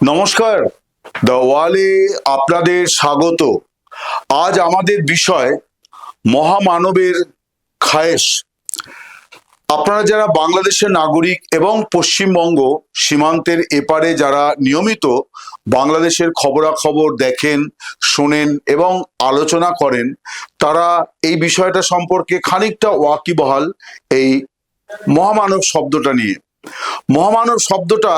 নমস্কার। দ্য ওয়ালে আপনাদের স্বাগত। আজ আমাদের বিষয় মহামানবের খায়েশ। আপনারা যারা বাংলাদেশের নাগরিক এবং পশ্চিমবঙ্গ সীমান্তের এপারে যারা নিয়মিত বাংলাদেশের খবরাখবর দেখেন, শোনেন এবং আলোচনা করেন, তারা এই বিষয়টা সম্পর্কে খানিকটা ওয়াকিবহাল এই মহামানব শব্দটা নিয়ে। মহামানব শব্দটা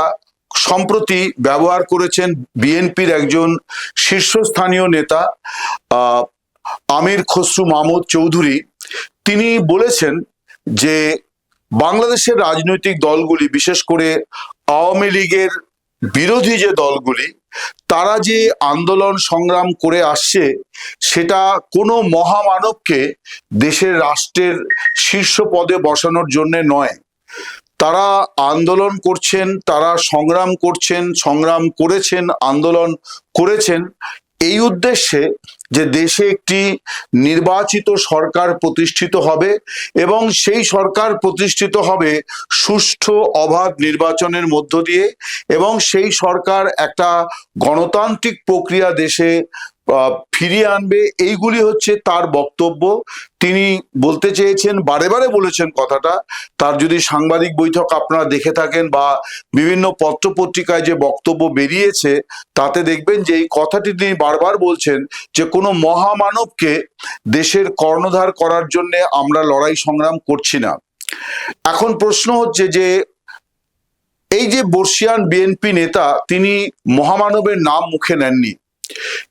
সম্প্রতি ব্যবহার করেছেন বিএনপির একজন শীর্ষস্থানীয় নেতা আমির খসরু মাহমুদ চৌধুরী। তিনি বলেছেন যে, বাংলাদেশের রাজনৈতিক দলগুলি, বিশেষ করে আওয়ামী লীগের বিরোধী যে দলগুলি, তারা যে আন্দোলন সংগ্রাম করে আসছে, সেটা কোনো মহামানবকে দেশের রাষ্ট্রের শীর্ষ পদে বসানোর জন্য নয়। তারা আন্দোলন করছেন, তারা সংগ্রাম করছেন, সংগ্রাম করেছেন, আন্দোলন করেছেন। এই উদ্দেশ্যে যে দেশে একটি নির্বাচিত সরকার প্রতিষ্ঠিত হবে এবং সেই সরকার প্রতিষ্ঠিত হবে সুষ্ঠু, অবাধ নির্বাচনের মধ্য দিয়ে এবং সেই সরকার একটা গণতান্ত্রিক প্রক্রিয়া দেশে ফিরিয়ে আনবে। এইগুলি হচ্ছে তার বক্তব্য। তিনি বলতে চেয়েছেন, বারে বারে বলেছেন কথাটা। তার যদি সাংবাদিক বৈঠক আপনারা দেখে থাকেন বা বিভিন্ন পত্রপত্রিকায় যে বক্তব্য বেরিয়েছে, তাতে দেখবেন যে এই কথাটি তিনি বারবার বলছেন যে কোনো মহামানবকে দেশের কর্ণধার করার জন্য আমরা লড়াই সংগ্রাম করছি না। এখন প্রশ্ন হচ্ছে যে, এই যে বর্ষিয়ান বিএনপি নেতা, তিনি মহামানবের নাম মুখে নেননি।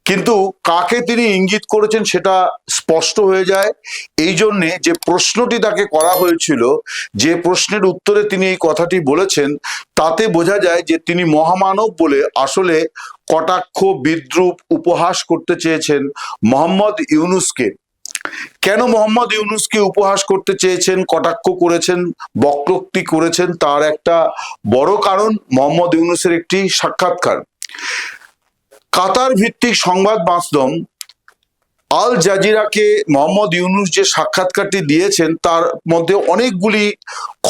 কিন্তু কাকে তিনি ইঙ্গিত করেছেন সেটা স্পষ্ট হয়ে যায়। এই জন্যে যে প্রশ্নটি তাকে করা হয়েছিল, যে প্রশ্নের উত্তরে তিনি এই কথাটি বলেছেন, তাতে বোঝা যায় যে তিনি মহামানব বলে আসলে কটাক্ষ, বিদ্রুপ উপহাস করতে চেয়েছেন মোহাম্মদ ইউনুসকে। কেন মোহাম্মদ ইউনুসকে উপহাস করতে চেয়েছেন, কটাক্ষ করেছেন বক্রোক্তি করেছেন, তার একটা বড় কারণ মোহাম্মদ ইউনুসের একটি সাক্ষাৎকার। কাতার ভিত্তিক সংবাদ মাধ্যম আল জাজিরাকে মোহাম্মদ ইউনুস যে সাক্ষাৎকারটি দিয়েছেন, তার মধ্যে অনেকগুলি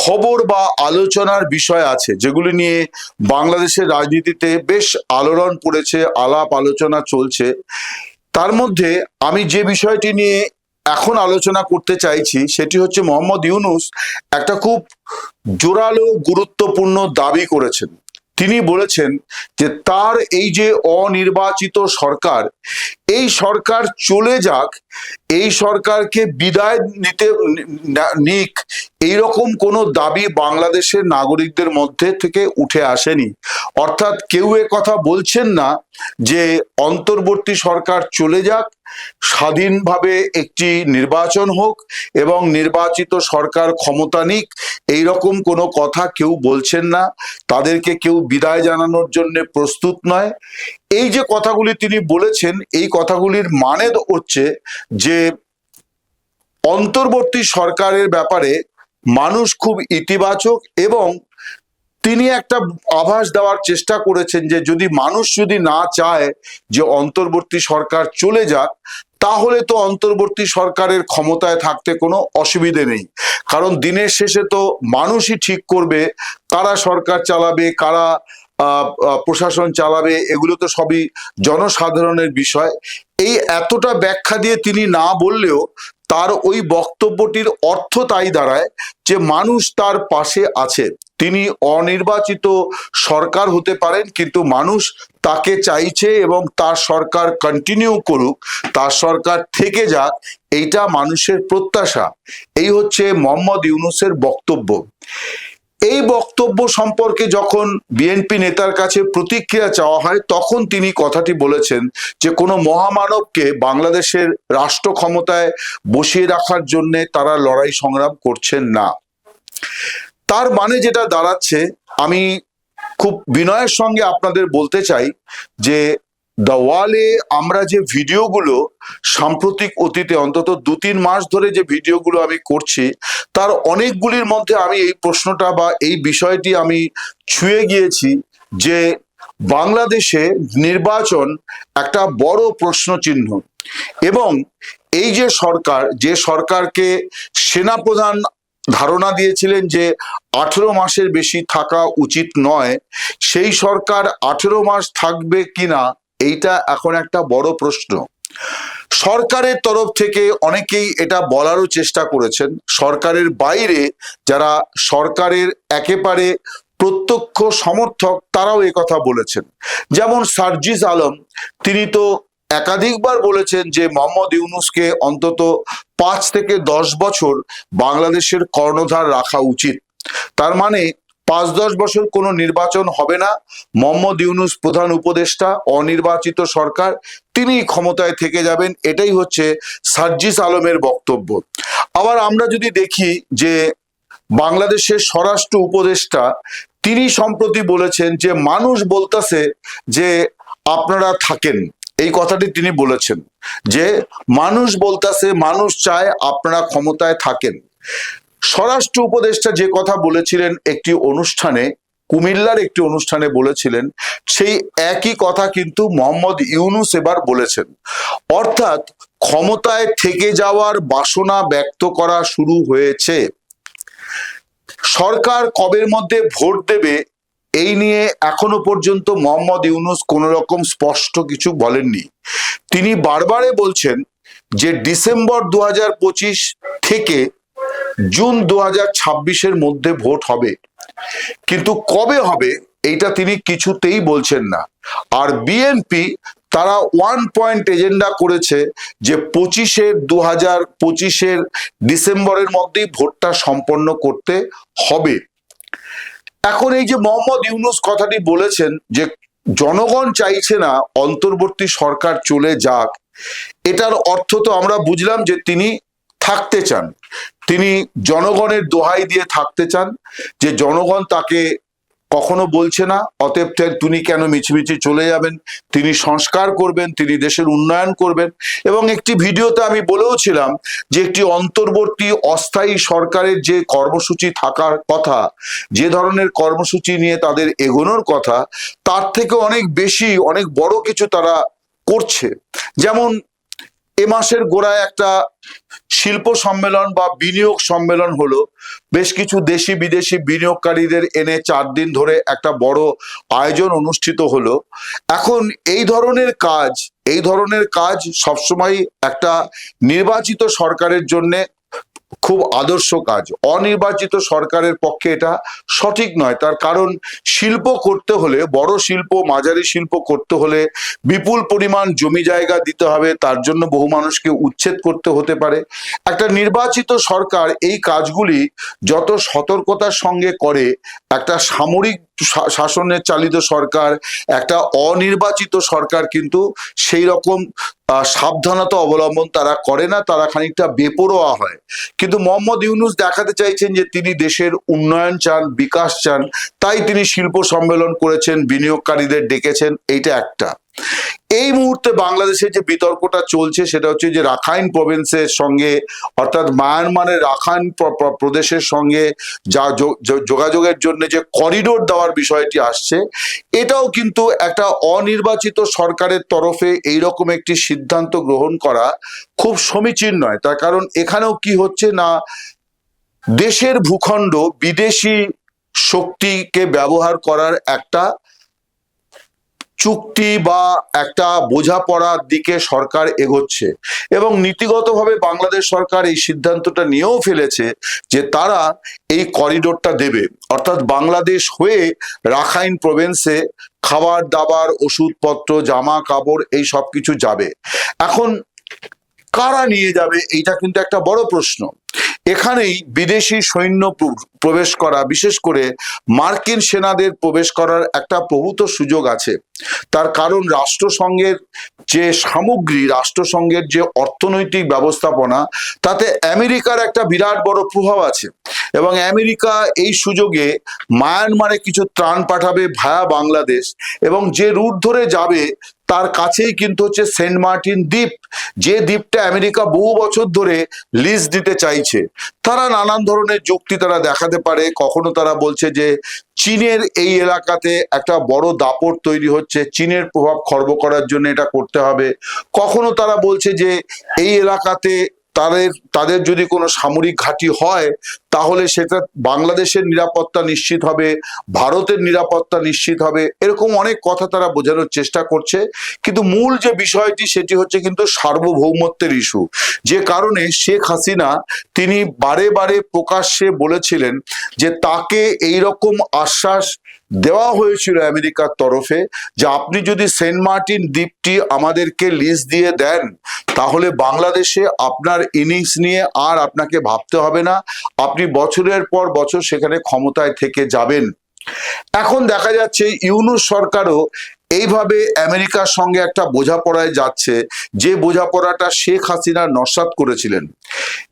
খবর বা আলোচনার বিষয় আছে, যেগুলি নিয়ে বাংলাদেশের রাজনীতিতে বেশ আলোড়ন পড়েছে, আলাপ আলোচনা চলছে। তার মধ্যে আমি যে বিষয়টি নিয়ে এখন আলোচনা করতে চাইছি, সেটি হচ্ছে মোহাম্মদ ইউনুস একটা খুব জোরালো, গুরুত্বপূর্ণ দাবি করেছেন। তিনি বলেছেন যে তার এই যে অনির্বাচিত সরকার, এই সরকার চলে যাক, এই সরকারকে বিদায় নিতে নিক, এইরকম কোনো দাবি বাংলাদেশের নাগরিকদের মধ্যে থেকে উঠে আসেনি। অর্থাৎ কেউ কথা বলছেন না যে অন্তর্বর্তী সরকার চলে যাক স্বাধীনভাবে একটি নির্বাচন হোক এবং নির্বাচিত সরকার ক্ষমতা নিক, এইরকম কোনো কথা কেউ বলছেন না। তাদেরকে কেউ বিদায় জানানোর জন্য প্রস্তুত নয়। এই যে কথাগুলি তিনি বলেছেন, এই কথাগুলির মানে হচ্ছে যে অন্তর্বর্তী সরকারের ব্যাপারে মানুষ খুব ইতিবাচক এবং তিনি একটা আভাস দেওয়ার চেষ্টা করেছেন যে যদি মানুষ যদি না চায় যে অন্তর্বর্তী সরকার চলে যাক, তাহলে তো অন্তর্বর্তী সরকারের ক্ষমতায় থাকতে কোনো অসুবিধে নেই। কারণ দিনের শেষে তো মানুষই ঠিক করবে কারা সরকার চালাবে, কারা প্রশাসন চালাবে, এগুলো তো সবই জনসাধারণের বিষয়। এই এতটা ব্যাখ্যা দিয়ে তিনি না বললেও তার ওই বক্তব্যটির অর্থ তাই দাঁড়ায় যে মানুষ তার পাশে আছে। তিনি অনির্বাচিত সরকার হতে পারেন, কিন্তু মানুষ তাকে চাইছে এবং তার সরকার কন্টিনিউ করুক, তার সরকার থেকে যাক, এইটা মানুষের প্রত্যাশা। এই হচ্ছে মোহাম্মদ ইউনুসের বক্তব্য। এই বক্তব্য সম্পর্কে যখন বিএনপি নেতার কাছে প্রতিক্রিয়া চাওয়া হয়, তখন তিনি কথাটি বলেছেন যে, কোনো মহামানবকে বাংলাদেশের রাষ্ট্র ক্ষমতায় বসিয়ে রাখার জন্য তারা লড়াই সংগ্রাম করছেন না। তার মানে যেটা দাঁড়াচ্ছে, আমি খুব বিনয়ের সঙ্গে আপনাদের বলতে চাই যে দ্য ওয়ালে আমরা যে ভিডিওগুলো সাম্প্রতিক অতীতে অন্তত দু তিন মাস ধরে যে ভিডিওগুলো আমি করছি, তার অনেকগুলির মধ্যে আমি এই প্রশ্নটা বা এই বিষয়টি আমি ছুঁয়ে গিয়েছি যে বাংলাদেশে নির্বাচন একটা বড় প্রশ্ন চিহ্ন এবং এই যে সরকার, যে সরকারকে সেনাপ্রধান ধারণা দিয়েছিলেন যে আঠেরো মাসের বেশি থাকা উচিত নয়, সেই সরকার আঠেরো মাস থাকবে কিনা এইটা এখন একটা বড় প্রশ্ন। সরকারের তরফ থেকে অনেকেই এটা বলারও চেষ্টা করেছেন। সরকারের বাইরে যারা সরকারের একেবারে প্রত্যক্ষ সমর্থক, তারাও কথা বলেছেন। যেমন সার্জিস আলম, তিনি তো একাধিকবার বলেছেন যে মোহাম্মদ ইউনুসকে অন্তত পাঁচ থেকে দশ বছর বাংলাদেশের কর্ণধার রাখা উচিত। তার মানে পাঁচ দশ বছর কোনো নির্বাচন হবে না। মোহাম্মদ ইউনুস প্রধান উপদেষ্টা, অনির্বাচিত সরকার, তিনি ক্ষমতায় থেকে যাবেন, এটাই হচ্ছে সার্জিস আলমের বক্তব্য। আবার আমরা যদি দেখি যে বাংলাদেশের স্বরাষ্ট্র উপদেষ্টা, তিনি সম্প্রতি বলেছেন যে, মানুষ বলতেছে যে, আপনারা থাকেন। এই কথাটি তিনি বলেছেন যে, মানুষ বলতেছে, মানুষ চায় আপনারা ক্ষমতায় থাকেন। স্বরাষ্ট্র উপদেষ্টা যে কথা বলেছিলেন একটি অনুষ্ঠানে, কুমিল্লার একটি অনুষ্ঠানে বলেছিলেন, সেই একই কথা কিন্তু মোহাম্মদ ইউনুস এবার বলেছেন। অর্থাৎ ক্ষমতায় থেকে যাওয়ার বাসনা ব্যক্ত করা শুরু হয়েছে। সরকার কবের মধ্যে ভোট দেবে, এই নিয়ে এখনও পর্যন্ত মোহাম্মদ ইউনুস কোন রকম স্পষ্ট কিছু বলেননি। তিনি বারবারে বলছেন যে ডিসেম্বর দু হাজার পঁচিশ থেকে জুন দু হাজার ছাব্বিশের মধ্যে ভোট হবে। কিন্তু কবে হবে এইটা তিনি কিছুতেই বলছেন না। আর বিএনপি তারা ওয়ান পয়েন্ট এজেন্ডা করেছে যে পঁচিশের দু হাজার পঁচিশের ডিসেম্বরের মধ্যেই ভোটটা সম্পন্ন করতে হবে। এখন এই যে মোহাম্মদ ইউনুস কথাটি বলেছেন যে জনগণ চাইছে না অন্তর্বর্তী সরকার চলে যাক, এটার অর্থ তো আমরা বুঝলাম যে তিনি থাকতে চান। তিনি জনগণের দোহাই দিয়ে থাকতে চান, যে জনগণ তাকে কখনো বলছে না, অতএব তিনি কেন মিছিমিছি চলে যাবেন? তিনি সংস্কার করবেন, তিনি দেশের উন্নয়ন করবেন। এবং একটি ভিডিওতে আমি বলেও ছিলাম যে একটি অন্তর্বর্তী অস্থায়ী সরকারের যে কর্মসূচি থাকার কথা, যে ধরনের কর্মসূচি নিয়ে তাদের এগোনোর কথা, তার থেকে অনেক বেশি, অনেক বড় কিছু তারা করছে। যেমন এ মাসের গোড়ায় একটা শিল্প সম্মেলন বা বিনিয়োগ সম্মেলন হলো। বেশ কিছু দেশি বিদেশি বিনিয়োগকারীদের এনে চার দিন ধরে একটা বড় আয়োজন অনুষ্ঠিত হলো। এখন এই ধরনের কাজ, এই ধরনের কাজ সবসময় একটা নির্বাচিত সরকারের জন্যে খুব আদর্শ কাজ। অনির্বাচিত সরকারের পক্ষে এটা সঠিক নয়। তার কারণ শিল্প করতে হলে, বড় শিল্প, মাঝারি শিল্প করতে হলে বিপুল পরিমাণ জমি জায়গা দিতে হবে। তার জন্য বহু মানুষকে উচ্ছেদ করতে হতে পারে। একটা নির্বাচিত সরকার এই কাজগুলি যত সতর্কতার সঙ্গে করে, একটা সামরিক শাসনের চালিত সরকার, একটা অনির্বাচিত সরকার কিন্তু সেই রকম সাবধানতা অবলম্বন তারা করে না। তারা খানিকটা বেপরোয়া হয়। কিন্তু মোহাম্মদ ইউনুস দেখাতে চাইছেন যে তিনি দেশের উন্নয়ন চান, বিকাশ চান। তাই তিনি শিল্প সম্মেলন করেছেন, বিনিয়োগকারীদের ডেকেছেন, এইটা একটা। এই মুহূর্তে বাংলাদেশে যে বিতর্কটা চলছে সেটা হচ্ছে যে রাখাইন প্রভিন্সের সঙ্গে, অর্থাৎ মায়ানমারের রাখাইন প্রদেশের সঙ্গে যা, যোগাযোগের জন্য যে করিডোর দেওয়ার বিষয়টি আসছে, এটাও কিন্তু একটা অনির্বাচিত সরকারের তরফে এইরকম একটি সিদ্ধান্ত গ্রহণ করা খুব সমীচীন নয়। তার কারণ এখানেও কি হচ্ছে না, দেশের ভূখণ্ড বিদেশি শক্তিকে ব্যবহার করার একটা চুক্তি বা একটা বোঝাপড়ার দিকে সরকার এগোচ্ছে এবং নীতিগতভাবে বাংলাদেশ সরকার এই সিদ্ধান্তটা নিয়েও ফেলেছে যে তারা এই করিডোরটা দেবে। অর্থাৎ বাংলাদেশ হয়ে রাখাইন প্রভিন্সে খাবার, দাবার, ওষুধপত্র, জামা কাপড় এই সব কিছু যাবে। এখন কারা নিয়ে যাবে, এইটা কিন্তু একটা বড় প্রশ্ন। এখানেই বিদেশি সৈন্য প্রবেশ করা, বিশেষ করে মার্কিন সেনাদের প্রবেশ করার একটা প্রভূত সুযোগ আছে। তার কারণ রাষ্ট্রসংঘের যে সামগ্রী, রাষ্ট্রসংঘের যে অর্থনৈতিক ব্যবস্থাপনা, তাতে আমেরিকার একটা বিরাট বড় প্রভাব আছে এবং আমেরিকা এই সুযোগে মায়ানমারে কিছু ত্রাণ পাঠাবে ভায়া বাংলাদেশ এবং যে রুট ধরে যাবে তার কাছেই কিন্তু হচ্ছে সেন্ট মার্টিন দ্বীপ, যে দ্বীপটা আমেরিকা বহু বছর ধরে লিজ দিতে চাইছে। তারা নানান ধরনের যুক্তি তারা দেখাতে পারে। কখনো তারা বলছে যে চীনের এই এলাকাতে একটা বড় দাপট তৈরি হচ্ছে, চীনের প্রভাব খর্ব করার জন্য এটা করতে হবে। কখনো তারা বলছে যে এই এলাকাতে তাদের তাদের যদি কোনো সামরিক ঘাঁটি হয় তাহলে সেটা বাংলাদেশের নিরাপত্তা নিশ্চিত হবে, ভারতের নিরাপত্তা নিশ্চিত হবে, এরকম অনেক কথা তারা বোঝানোর চেষ্টা করছে। কিন্তু মূল যে বিষয়টি সেটি হচ্ছে কিন্তু সার্বভৌমত্বের ইস্যু যে কারণে শেখ হাসিনা তিনি বারে বারে প্রকাশ্যে বলেছিলেন যে তাকে এই রকম আশ্বাস দেওয়া হয়েছিল আমেরিকার তরফে যে আপনি যদি সেন্ট মার্টিন দ্বীপটি আমাদেরকে লিজ দিয়ে দেন, তাহলে বাংলাদেশে আপনার ইনিংস নিয়ে আর আপনাকে ভাবতে হবে না। বছরের পর বছর সেখানে ক্ষমতায় থেকে যাবেন। এখন দেখা যাচ্ছে ইউনুস সরকারও এইভাবে আমেরিকার সঙ্গে একটা বোঝাপড়ায় যাচ্ছে, যে বোঝাপড়াটা শেখ হাসিনা নস্বাত করেছিলেন।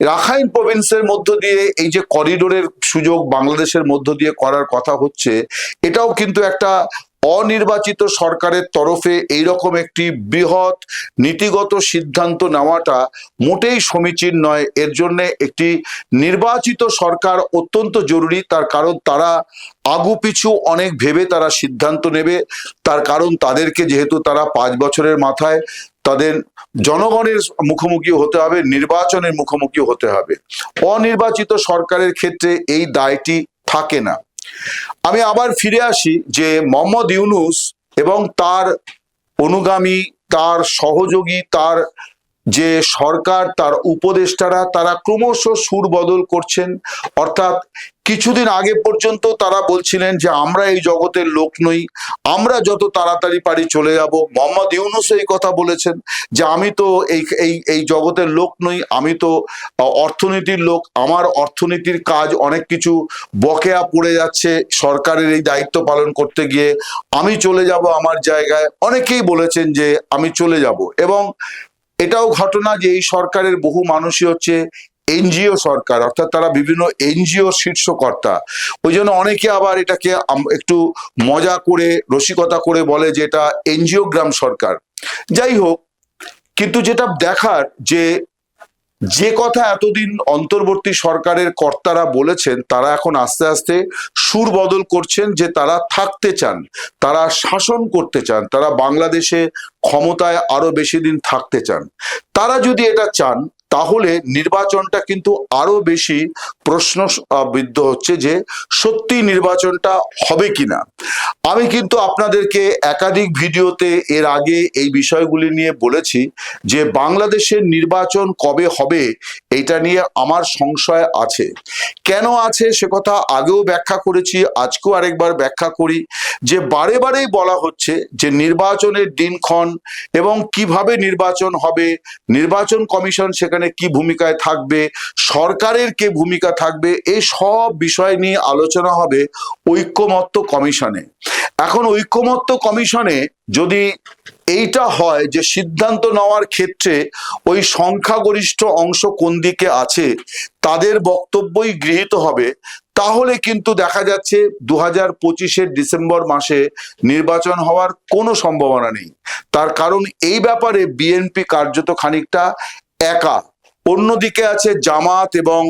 রাখাইন প্রভিন্সের মধ্য দিয়ে এই যে করিডোরের সুযোগ বাংলাদেশের মধ্য দিয়ে করার কথা হচ্ছে, এটাও কিন্তু একটা অনির্বাচিত সরকারের তরফে এইরকম একটি বৃহৎ নীতিগত সিদ্ধান্ত নেওয়াটা মোটেই সমীচীন নয়। এর জন্য একটি নির্বাচিত সরকার অত্যন্ত জরুরি। তার কারণ তারা আগু পিছু অনেক ভেবে তারা সিদ্ধান্ত নেবে। তার কারণ তাদেরকে যেহেতু তারা পাঁচ বছরের মাথায়, তাদের জনগণের মুখোমুখি হতে হবে, নির্বাচনের মুখোমুখি হতে হবে। অনির্বাচিত সরকারের ক্ষেত্রে এই দায়টি থাকে না। আমি আবার ফিরে আসি যে মোহাম্মদ ইউনুস এবং তার অনুগামী তার সহযোগী তার যে সরকার, তার উপদেষ্টারা, তারা ক্রমশ সুর বদল করছেন। অর্থাৎ কিছুদিন আগে পর্যন্ত তারা বলছিলেন যে, আমরা এই জগতের লোক নই। আমরা যত তাড়াতাড়ি পারি চলে যাব। মোহাম্মদ ইউনুস এই কথা বলেছেন যে, আমি তো এই এই এই জগতের লোক নই। আমি তো অর্থনীতির লোক। আমার অর্থনীতির কাজ অনেক কিছু বকেয়া পড়ে যাচ্ছে। সরকারের এই দায়িত্ব পালন করতে গিয়ে আমি চলে যাব আমার জায়গায়। অনেকেই বলেছেন যে, আমি চলে যাব। এবং এটাও ঘটনা যে এই সরকারের বহু মানুষই হচ্ছে এনজিও সরকার, অর্থাৎ তারা বিভিন্ন এনজিও শীর্ষকর্তা। ওই জন্য অনেকে আবার এটাকে একটু মজা করে, রসিকতা করে বলে যে এটা এনজিও গ্রাম সরকার। যাই হোক, কিন্তু যেটা দেখার যে যে কথা এতদিন অন্তর্বর্তী সরকারের কর্তারা বলেছেন, তারা এখন আস্তে আস্তে সুর বদল করছেন যে তারা থাকতে চান, তারা শাসন করতে চান, তারা বাংলাদেশে ক্ষমতায় আরও বেশি দিন থাকতে চান। তারা যদি এটা চান তাহলে নির্বাচনটা কিন্তু আরও বেশি প্রশ্ন বিদ্ধ হচ্ছে যে সত্যি নির্বাচনটা হবে কিনা। আমি কিন্তু আপনাদেরকে একাধিক ভিডিওতে এর আগে এই বিষয়গুলি নিয়ে বলেছি যে বাংলাদেশের নির্বাচন কবে হবে এটা নিয়ে আমার সংশয় আছে। কেন আছে সে কথা আগেও ব্যাখ্যা করেছি, আজকেও আরেকবার ব্যাখ্যা করি যে বারে বারেই বলা হচ্ছে যে নির্বাচনের দিনক্ষণ এবং কীভাবে নির্বাচন হবে, নির্বাচন কমিশন সেখানে কি ভূমিকায় থাকবে, সরকারের কে ভূমিকা থাকবে এই সব বিষয় নিয়ে আলোচনা হবে ঐক্যমত্য কমিশনে। এখন ঐক্যমত্য কমিশনে যদি এইটা হয় যে সিদ্ধান্ত নেওয়ার ক্ষেত্রে ওই সংখ্যাগরিষ্ঠ অংশ কোন দিকে আছে, তাদের বক্তব্যই গৃহীত হবে, তাহলে কিন্তু দেখা যাচ্ছে দু হাজার পঁচিশের ডিসেম্বর মাসে নির্বাচন হওয়ার কোনো সম্ভাবনা নেই। তার কারণ এই ব্যাপারে বিএনপি কার্যত খানিকটা একা। অন্যদিকে আছে জামাত এবং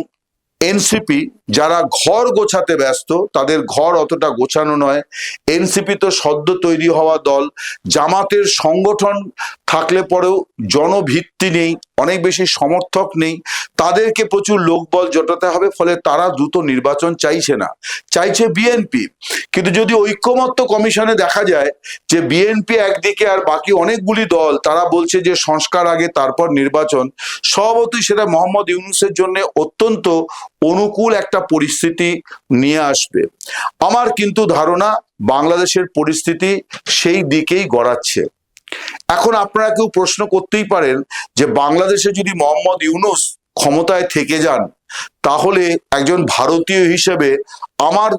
এনসিপি। যারা ঘর গোছাতে ব্যস্ত, তাদের ঘর অতটা গোছানো নয়। এনসিপি তো সদ্য তৈরি হওয়া দল। জামাতের সংগঠন থাকলে পরেও জনভিত্তি নেই, অনেক বেশি সমর্থক নেই। তাদেরকে প্রচুর লোকবল জোটাতে হবে, ফলে তারা দ্রুত নির্বাচন চাইছে না। চাইছে বিএনপি। কিন্তু যদি ঐক্যমত্য কমিশনে দেখা যায় যে বিএনপি একদিকে আর বাকি অনেকগুলি দল, তারা বলছে যে সংস্কার আগে, তারপর নির্বাচন স্বভাবতই সেটা মোহাম্মদ ইউনুসের জন্য অত্যন্ত অনুকূল একটা পরিস্থিতি নিয়ে আসবে। আমার কিন্তু ধারণা বাংলাদেশের পরিস্থিতি সেই দিকেই গড়াচ্ছে। এখন আপনারা কেউ প্রশ্ন করতেই পারেন যে বাংলাদেশে যদি মোহাম্মদ ইউনুস ক্ষমতায় থেকে যান, তাহলে একজন ভারতীয় হিসেবে আমার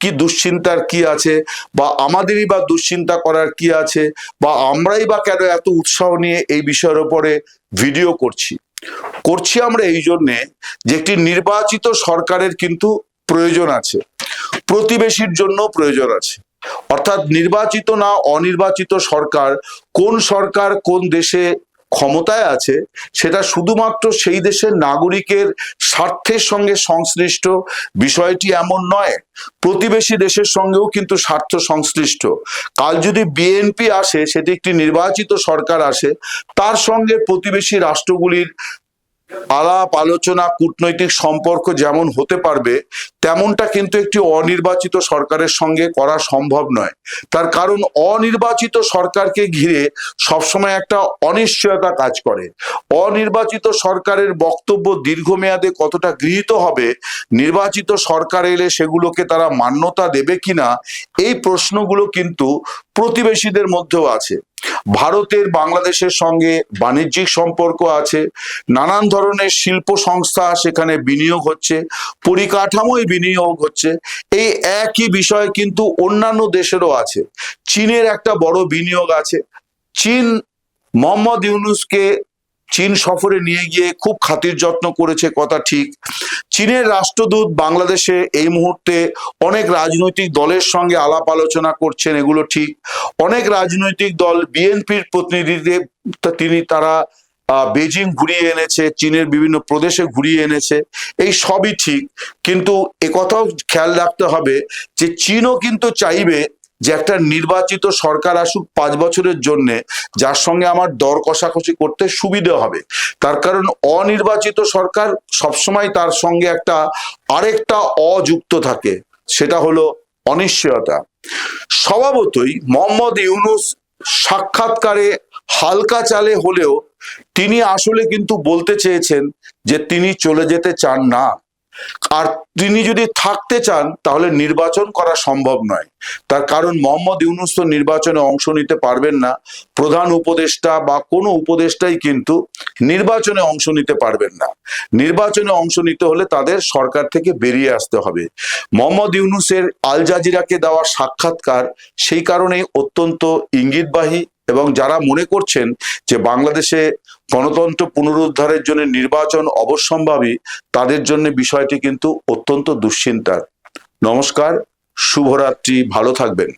কি দুশ্চিন্তার কি আছে বা আমাদেরই বা দুশ্চিন্তা করার কি আছে বা আমরাই বা কেন এত উৎসাহ নিয়ে এই বিষয়ের উপরে ভিডিও করছি? করছি আমরা এই জন্যে যে একটি নির্বাচিত সরকারের কিন্তু প্রয়োজন আছে। প্রতিবেশীর জন্য প্রয়োজন আছে। অর্থাৎ নির্বাচিত না অনির্বাচিত সরকার কোন সরকার কোন দেশে ক্ষমতায় আছে, সেটা শুধুমাত্র সেই দেশের নাগরিকের স্বার্থের সঙ্গে সংশ্লিষ্ট, বিষয়টি এমন নয়, প্রতিবেশী দেশের সঙ্গেও কিন্তু স্বার্থ সংশ্লিষ্ট। কাল যদি বিএনপি আসে, সেটি একটি নির্বাচিত সরকার আসে, তার সঙ্গে প্রতিবেশী রাষ্ট্রগুলির আলাপ, আলোচনা, কূটনৈতিক সম্পর্ক যেমন হতে পারবে, তেমনটা কিন্তু একটি অনির্বাচিত সরকারের সঙ্গে করা সম্ভব নয়। তার কারণ অনির্বাচিত সরকারকে ঘিরে সবসময় একটা অনিশ্চয়তা কাজ করে। অনির্বাচিত সরকারের বক্তব্য দীর্ঘমেয়াদে কতটা গৃহীত হবে, নির্বাচিত সরকার এলে সেগুলোকে তারা মান্যতা দেবে কিনা, এই প্রশ্নগুলো কিন্তু প্রতিবেশীদের মধ্যেও আছে। ভারতের বাংলাদেশের সঙ্গে বাণিজ্যিক সম্পর্ক আছে, নানান ধরনের শিল্প সংস্থা সেখানে বিনিয়োগ হচ্ছে, পরিকাঠামোয় বিনিয়োগ হচ্ছে, এই একই বিষয় কিন্তু অন্যান্য দেশেরও আছে। চীনের একটা বড় বিনিয়োগ আছে। চীন মোহাম্মদ ইউনুসকে চীন সফরে নিয়ে গিয়ে খুব খাতির যত্ন করেছে, কথা ঠিক। চীনের রাষ্ট্রদূত বাংলাদেশে এই মুহূর্তে অনেক রাজনৈতিক দলের সঙ্গে আলাপ আলোচনা করছেন, এগুলো ঠিক। অনেক রাজনৈতিক দল বিএনপির প্রতিনিধিদের, তিনি তারা বেজিং ঘুরিয়ে এনেছে, চীনের বিভিন্ন প্রদেশে ঘুরিয়ে এনেছে, এই সবই ঠিক। কিন্তু একথাও খেয়াল রাখতে হবে যে, চীনও কিন্তু চাইবে যে একটা নির্বাচিত সরকার আসুক পাঁচ বছরের জন্য, যার সঙ্গে আমার দর কষাকষি করতে সুবিধে হবে। তার কারণ অনির্বাচিত সরকার সবসময় তার সঙ্গে একটা আরেকটা অযুক্ত থাকে, সেটা হলো অনিশ্চয়তা। স্বভাবতই মোহাম্মদ ইউনুস সাক্ষাৎকারে হালকা চালে হলেও তিনি আসলে কিন্তু বলতে চেয়েছেন যে তিনি চলে যেতে চান না। আর তিনি যদি থাকতে চান, তাহলে নির্বাচন করা সম্ভব নয়। তার কারণ মোহাম্মদ ইউনুস তো নির্বাচনে অংশ নিতে পারবেন না। প্রধান উপদেষ্টা বা কোনো উপদেষ্টাই কিন্তু নির্বাচনে অংশ নিতে পারবেন না। নির্বাচনে অংশ নিতে হলে তাদের সরকার থেকে বেরিয়ে আসতে হবে। মোহাম্মদ ইউনুসের আল জাজিরাকে দেওয়া সাক্ষাৎকার সেই কারণেই অত্যন্ত ইঙ্গিতবাহী। এবং যারা মনে করছেন যে বাংলাদেশে গণতন্ত্র পুনরুদ্ধারের জন্য নির্বাচন অবশ্যম্ভাবী, তাদের জন্য বিষয়টি কিন্তু অত্যন্ত দুশ্চিন্তার। নমস্কার, শুভরাত্রি, ভালো থাকবেন।